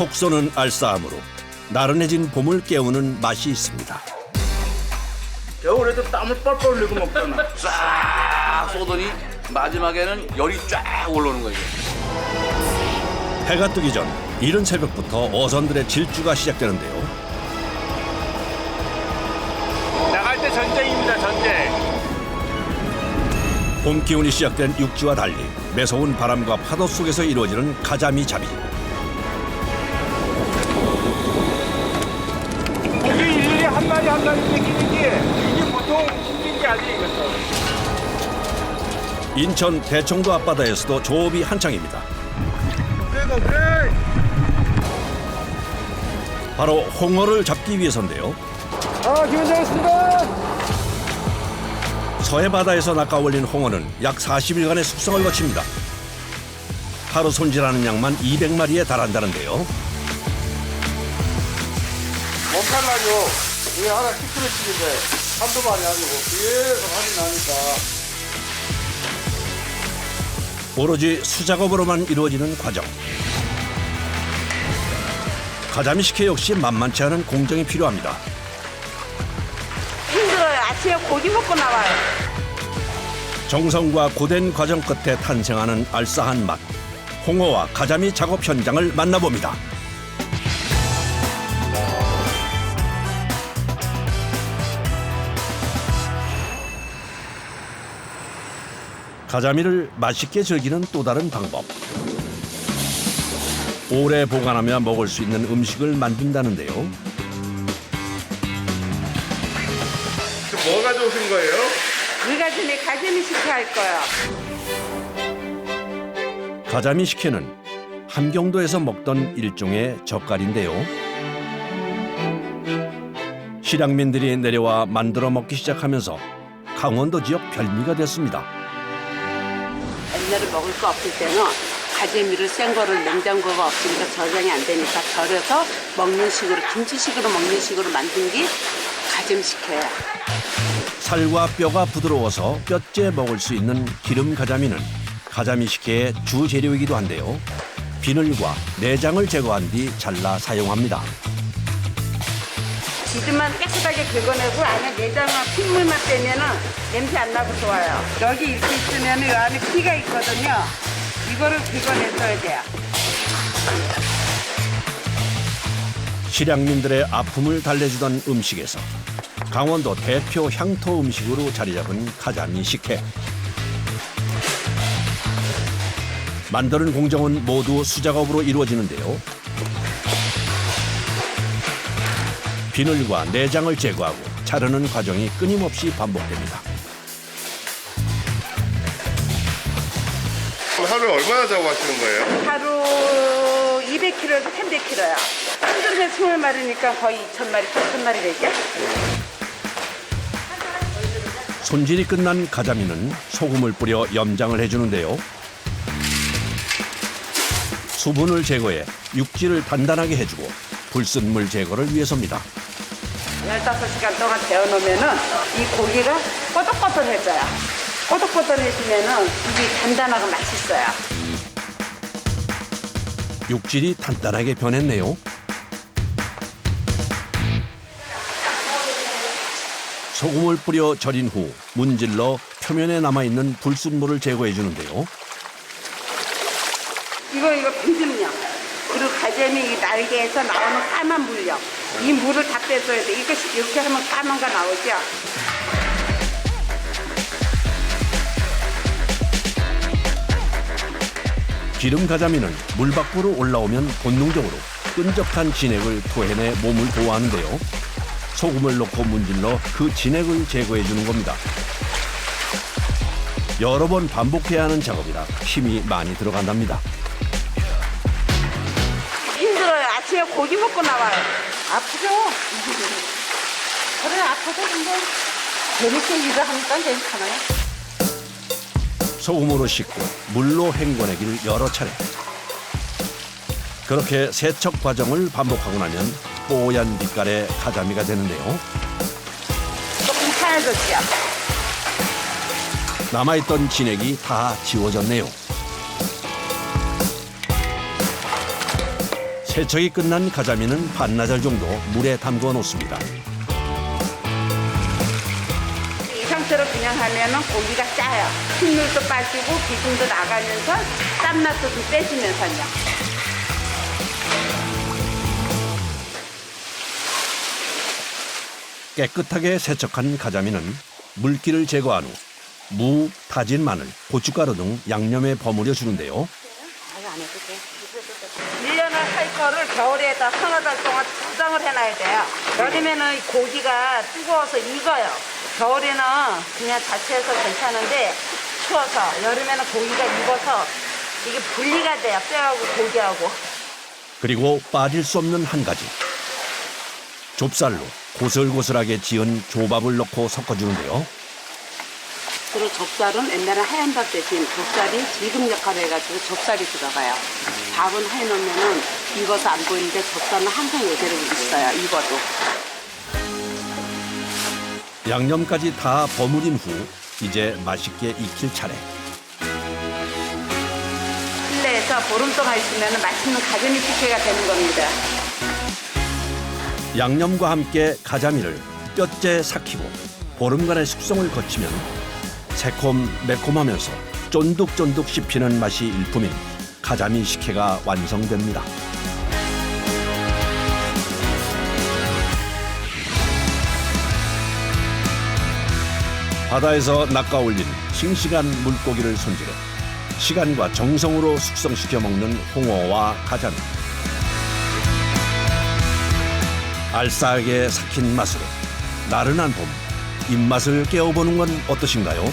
톡 쏘는 알싸함으로 나른해진 봄을 깨우는 맛이 있습니다. 겨울에도 땀을 뻘뻘 흘리고 먹잖아. 싹 쏘더니 마지막에는 열이 쫙 올라오는 거예요. 해가 뜨기 전 이른 새벽부터 어선들의 질주가 시작되는데요. 나갈 때 전쟁입니다, 전쟁. 봄 기운이 시작된 육지와 달리 매서운 바람과 파도 속에서 이루어지는 가자미 잡이. 한 마리 한 마리 뺏기는 게 이게 보통 힘든 게 이것도. 인천 대청도 앞바다에서도 조업이 한창입니다. 그래가 그래. 바로 홍어를 잡기 위해서인데요. 아, 기분 좋습니다. 서해 바다에서 낚아올린 홍어는 약 40일간의 숙성을 거칩니다. 하루 손질하는 양만 200마리에 달한다는데요. 원칼라요. 이게 하나 10kg씩인데 한두 마리 아니고 계속 하니 나니까 오로지 수작업으로만 이루어지는 과정. 가자미 식혜 역시 만만치 않은 공정이 필요합니다. 힘들어요. 아침에 고기 먹고 나와요. 정성과 고된 과정 끝에 탄생하는 알싸한 맛. 홍어와 가자미 작업 현장을 만나봅니다. 가자미를 맛있게 즐기는 또 다른 방법. 오래 보관하며 먹을 수 있는 음식을 만든다는데요. 뭐 가져오신 거예요? 우리가 전에 가재미 식혜 할 거예요. 가자미 식혜는 함경도에서 먹던 일종의 젓갈인데요. 실향민들이 내려와 만들어 먹기 시작하면서 강원도 지역 별미가 됐습니다. 옛날에 먹을 거 없을 때는 가재미를 센 거를 냉장고가 없으니까 저장이 안 되니까 절여서 먹는 식으로 김치식으로 먹는 식으로 만든 게 가재미 식혜예요. 살과 뼈가 부드러워서 뼈째 먹을 수 있는 기름 가자미는 가자미 식혜의 주 재료이기도 한데요. 비늘과 내장을 제거한 뒤 잘라 사용합니다. 기름만 깨끗하게 긁어내고 안에 내장과 핏물만 빼면은 냄새 안 나고 좋아요. 여기 이렇게 있으면 이 안에 피가 있거든요. 이거를 긁어내줘야 돼요. 실향민들의 아픔을 달래주던 음식에서 강원도 대표 향토 음식으로 자리 잡은 가자미 식혜. 만드는 공정은 모두 수작업으로 이루어지는데요. 비늘과 내장을 제거하고 자르는 과정이 끊임없이 반복됩니다. 하루에 얼마나 작업하시는 거예요? 하루 200kg에서 300kg요. 한 그릇에 20마리니까 거의 2,000마리, 3,000마리 되죠? 손질이 끝난 가자미는 소금을 뿌려 염장을 해주는데요. 수분을 제거해 육질을 단단하게 해주고 불순물 제거를 위해서입니다. 15시간 동안 데워놓으면은 이 고기가 꼬독꼬독해져요. 꼬독꼬독해지면은 이게 단단하고 맛있어요. 육질이 단단하게 변했네요. 소금을 뿌려 절인 후 문질러 표면에 남아있는 불순물을 제거해 주는데요. 이거 이거 비듬요. 그리고 가재미 이 날개에서 나오는 까만 물요. 이 물을 다 빼줘야 돼. 이거 이렇게 하면 까만 거 나오죠. 기름 가자미는 물 밖으로 올라오면 본능적으로 끈적한 진액을 토해내 몸을 보호하는데요. 소금을 넣고 문질러 그 진액을 제거해 주는 겁니다. 여러 번 반복해야 하는 작업이라 힘이 많이 들어간답니다. 힘들어요. 아침에 고기 먹고 나와요. 아프죠? 그래 아프죠 근데 재밌게 일을 하니까 괜찮아요 소금으로 씻고 물로 헹궈내기를 여러 차례. 그렇게 세척 과정을 반복하고 나면 뽀얀 빛깔의 가자미가 되는데요. 조금 하얘졌죠. 남아있던 진액이 다 지워졌네요. 세척이 끝난 가자미는 반나절 정도 물에 담궈 놓습니다. 이 상태로 그냥 하면은 고기가 짜요. 핏물도 빠지고 비중도 나가면서 땀맛도 좀 빼지면서요. 깨끗하게 세척한 가자미는 물기를 제거한 후 무, 다진 마늘, 고춧가루 등 양념에 버무려 주는데요. 1년을 할 거를 겨울에다 서너 달 동안 저장을 해놔야 돼요. 여름에는 이 고기가 뜨거워서 익어요. 겨울에는 그냥 자체에서 괜찮은데 추워서 여름에는 고기가 익어서 이게 분리가 돼요. 뼈하고 고기하고. 그리고 빠질 수 없는 한 가지. 좁쌀로 고슬고슬하게 지은 조밥을 넣고 섞어주는데요. 그리고 좁쌀은 옛날에 하얀 밥 대신 좁쌀이 질금 역할을 해가지고 좁쌀이 들어가요. 밥은 해놓으면은 익어서 안 보이는데 좁쌀은 항상 예대로 있어요. 익어도. 양념까지 다 버무린 후 이제 맛있게 익힐 차례. 실내에서 보름 동안 있으면 맛있는 가재미 식혜가 되는 겁니다. 양념과 함께 가자미를 뼈째 삭히고 보름간의 숙성을 거치면 새콤 매콤하면서 쫀득쫀득 씹히는 맛이 일품인 가자미 식혜가 완성됩니다. 바다에서 낚아올린 싱싱한 물고기를 손질해 시간과 정성으로 숙성시켜 먹는 홍어와 가자미. 알싸하게 삭힌 맛으로 나른한 봄 입맛을 깨워보는 건 어떠신가요?